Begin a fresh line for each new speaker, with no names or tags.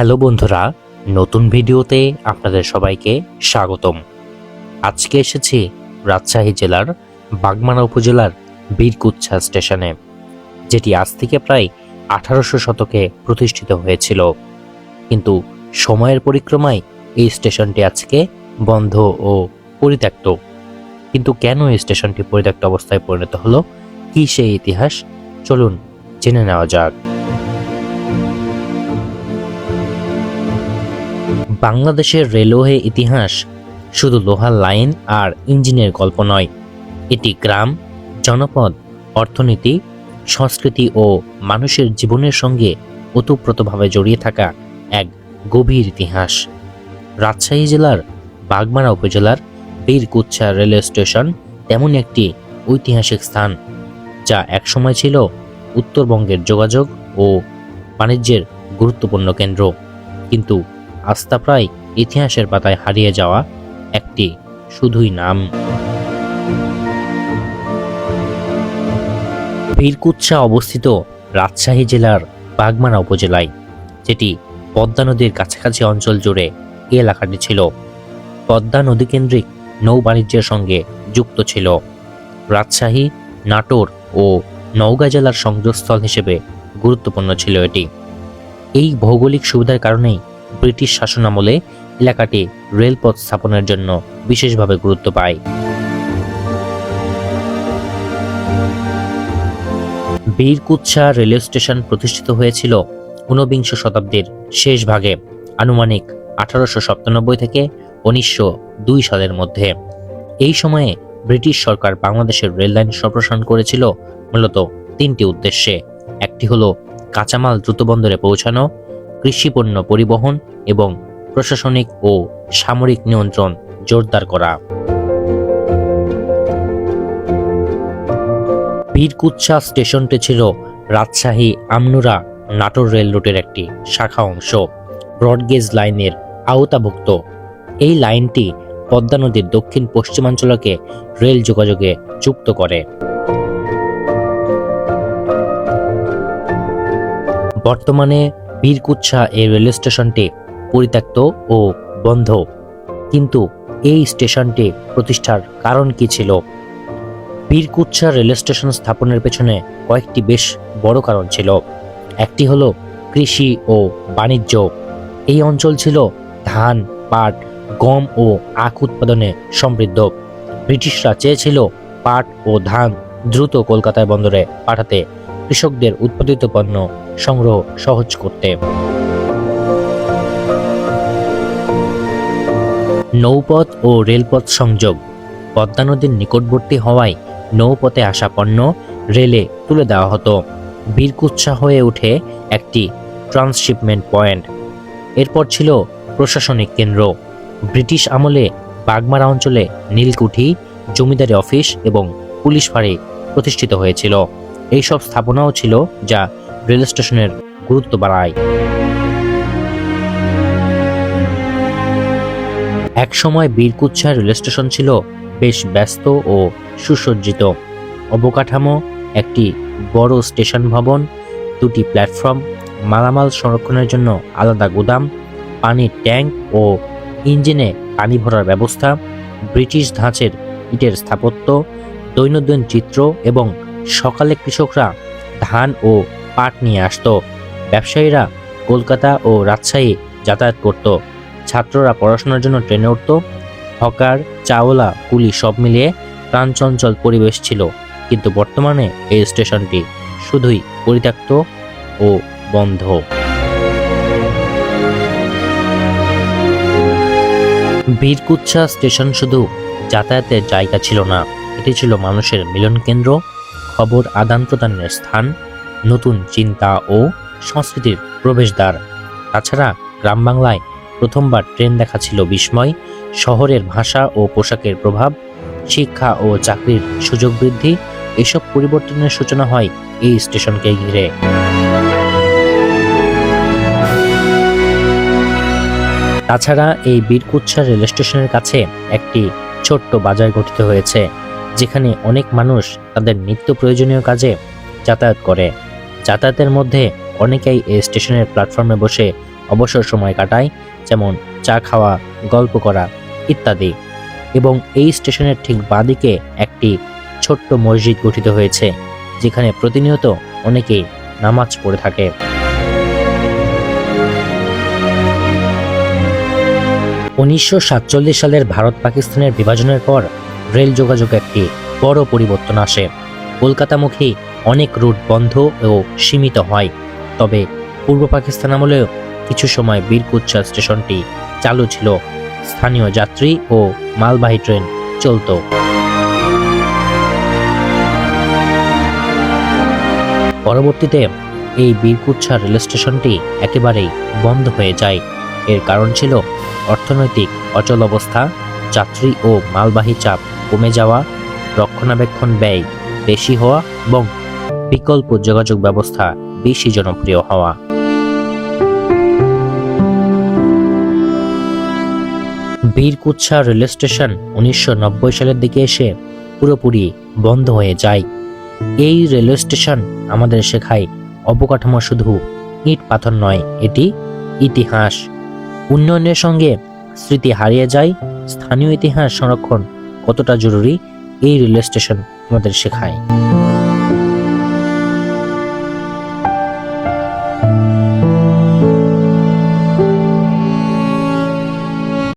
Hello বন্ধুরা, নতুন ভিডিওতে আপনাদের সবাইকে স্বাগতম। আজকে এসেছি রাজশাহী জেলার বাগমারা উপজেলার বীরকুচ্ছা স্টেশনে, যেটি আজ থেকে প্রায় আঠারোশো শতকে প্রতিষ্ঠিত হয়েছিল। কিন্তু সময়ের পরিক্রমায় এই স্টেশনটি আজকে বন্ধ ও পরিত্যক্ত। কিন্তু কেন এই স্টেশনটি পরিত্যক্ত অবস্থায় পরিণত হলো? কি সেই ইতিহাস? চলুন জেনে নেওয়া যাক। বাংলাদেশের রেলওয়ে ইতিহাস শুধু লোহার লাইন আর ইঞ্জিনের গল্প নয়, এটি গ্রাম, জনপদ, অর্থনীতি, সংস্কৃতি ও মানুষের জীবনের সঙ্গে ওতপ্রোতভাবে জড়িয়ে থাকা এক গভীর ইতিহাস। রাজশাহী জেলার বাগমারা উপজেলার বীরকুচ্ছা রেলওয়ে স্টেশন তেমন একটি ঐতিহাসিক স্থান, যা একসময় ছিল উত্তরবঙ্গের যোগাযোগ ও বাণিজ্যের গুরুত্বপূর্ণ কেন্দ্র। কিন্তু আস্থা প্রায় ইতিহাসের পাতায় হারিয়ে যাওয়া একটি শুধুই নাম। বীরকুচ্ছা অবস্থিত রাজশাহী জেলার বাগমারা উপজেলায়, যেটি পদ্মা নদীর কাছাকাছি অঞ্চল জুড়ে এই এলাকাটি ছিল। পদ্মা নদী কেন্দ্রিক নৌ বাণিজ্যের সঙ্গে যুক্ত ছিল। রাজশাহী, নাটোর ও নওগাঁ জেলার সংযোগস্থল হিসেবে গুরুত্বপূর্ণ ছিল এটি। এই ভৌগোলিক সুবিধার কারণেই ব্রিটিশ শাসনামলে এলাকাটি রেলপথ স্থাপনের জন্য বিশেষভাবে গুরুত্ব পায়। বীরকুচ্ছা রেলওয়ে স্টেশন প্রতিষ্ঠিত হয়েছিল ঊনবিংশ শতাব্দীর শেষ ভাগে, আনুমানিক আঠারোশো সাতানব্বই থেকে উনিশশো দুই সালের মধ্যে। এই সময়ে ব্রিটিশ সরকার বাংলাদেশের রেললাইন সম্প্রসারণ করেছিল মূলত তিনটি উদ্দেশ্যে। একটি হলো কাঁচামাল দ্রুত বন্দরে পৌঁছানো কৃষিপণ্য পরিবহন এবং প্রশাসনিক ও সামরিক নিয়ন্ত্রণ জোরদার করা। বীরকুচ্ছা স্টেশনটি ছিল রাজশাহী আমনুরা নাটোর রেল রুটের একটি শাখা অংশ। ব্রডগেজ লাইনের আওতাভুক্ত। এই লাইনটি পদ্মা নদীর দক্ষিণ পশ্চিমাঞ্চলকে রেল যোগাযোগে যুক্ত করে। বর্তমানে বীরকুচ্ছা এই রেল স্টেশনটি পরিত্যক্ত ও বন্ধ। কিন্তু এই স্টেশনটি প্রতিষ্ঠার কারণ কি ছিল? বীরকুচ্ছা রেল স্টেশন স্থাপনের পেছনে কয়েকটি বেশ বড় কারণ ছিল। একটি হলো কৃষি ও বাণিজ্য। এই অঞ্চল ছিল ধান, পাট, গম ও আখ উৎপাদনে সমৃদ্ধ। ব্রিটিশরা চেয়েছিল পাট ও ধান দ্রুত কলকাতায় বন্দরে পাঠাতে। কৃষকদের উৎপাদিত পণ্য সংগ্রহ সহজ করতে। নৌপথ ও রেলপথ সংযোগ। পদ্মা নদীর নিকটবর্তী হওয়ায় নৌপথে আসা পণ্য রেলে তুলে দেওয়া হতো। বীরকুচ্ছা হয়ে ওঠে একটি ট্রান্সশিপমেন্ট পয়েন্ট। এরপর ছিল প্রশাসনিক কেন্দ্র। ব্রিটিশ আমলে বাগমারা অঞ্চলে নীলকুঠি, জমিদারি অফিস এবং পুলিশ ফাঁড়ি প্রতিষ্ঠিত হয়েছিল। এইসব স্থাপনাও ছিল যা রেল স্টেশনের গুরুত্ব বাড়ায়। একসময় বীরকুচ্ছা রেল স্টেশন ছিল বেশ ব্যস্ত ও সুসজ্জিত। অবকাঠামো, একটি বড় স্টেশন ভবন, দুটি প্ল্যাটফর্ম, মালামাল সংরক্ষণের জন্য আলাদা গুদাম, পানির ট্যাঙ্ক ও ইঞ্জিনে পানি ভরার ব্যবস্থা, ব্রিটিশ ধাঁচের ইটের স্থাপত্য, দৈনন্দিন চিত্র এবং সকালে কৃষকরা ধান ও পাট নিয়ে আসতো। ব্যবসায়ীরা কলকাতা ও রাজশাহী যাতায়াত করত। ছাত্ররা পড়াশোনার জন্য ট্রেনে উঠত। হকার, চাওলা কুলি সব মিলিয়ে প্রাণচঞ্চল পরিবেশ ছিল। কিন্তু বর্তমানে এই স্টেশনটি শুধুই পরিত্যক্ত ও বন্ধ। বীরকুচ্ছা স্টেশন শুধু যাতায়াতের জায়গা ছিল না, এটি ছিল মানুষের মিলন কেন্দ্র খবর আদান প্রদানের স্থান, নতুন চিন্তা ও সংস্কৃতির প্রবেশদ্বার। তাছাড়া গ্রাম বাংলায় প্রথমবার ট্রেন দেখা ছিল বিস্ময়, শহরের ভাষা ও পোশাকের প্রভাব, শিক্ষা ও চাকরির সুযোগ বৃদ্ধি, এসব পরিবর্তনের সূচনা হয় এই স্টেশনকে ঘিরে। তাছাড়া এই বীরকুচ্ছা রেল স্টেশনের কাছে একটি ছোট্ট বাজার গঠিত হয়েছে। যেখানে অনেক মানুষ তাদের নিত্য প্রয়োজনীয় কাজে যাতায়াত করে। যাতায়াতের মধ্যে অনেকেই এই স্টেশনের প্ল্যাটফর্মে বসে অবসর সময় কাটায়, যেমন চা খাওয়া, গল্প করা ইত্যাদি এবং এই স্টেশনের ঠিক বাঁদিকে একটি ছোট্ট মসজিদ গঠিত হয়েছে, যেখানে প্রতিনিয়ত অনেকেই নামাজ পড়ে থাকে। উনিশশো সাতচল্লিশ সালের ভারত পাকিস্তানের বিভাজনের পর রেল যোগাযোগ একটি বড় পরিবর্তন আসে। কলকাতামুখী অনেক রুট বন্ধ ও সীমিত হয়। তবে পূর্ব পাকিস্তান আমলেও কিছু সময় বীরকুচ্ছা স্টেশনটি চালু ছিল। স্থানীয় যাত্রী ও মালবাহী ট্রেন চলতো। পরবর্তীতে এই বীরকুচ্ছা রেল স্টেশনটি একেবারেই বন্ধ হয়ে যায়। এর কারণ ছিল অর্থনৈতিক অচল অবস্থা যাত্রী ও মালবাহী চাপ। কমে যাওয়া, রক্ষণাবেক্ষণ ব্যয় বেশি হওয়া এবং বিকল্প যোগাযোগ ব্যবস্থা বেশি জনপ্রিয় হওয়া। বীরকুচ্ছা রেল স্টেশন উনিশশো নব্বই সালের দিকে এসে পুরোপুরি বন্ধ হয়ে যায়। এই রেলওয়ে স্টেশন আমাদের শেখায় অবকাঠামো শুধু ইট পাথর নয়, এটি ইতিহাস। উন্নয়নের সঙ্গে স্মৃতি হারিয়ে যায়, স্থানীয় ইতিহাস সংরক্ষণ কতটা জরুরি এই রেলওয়ে স্টেশন আমাদের শেখায়।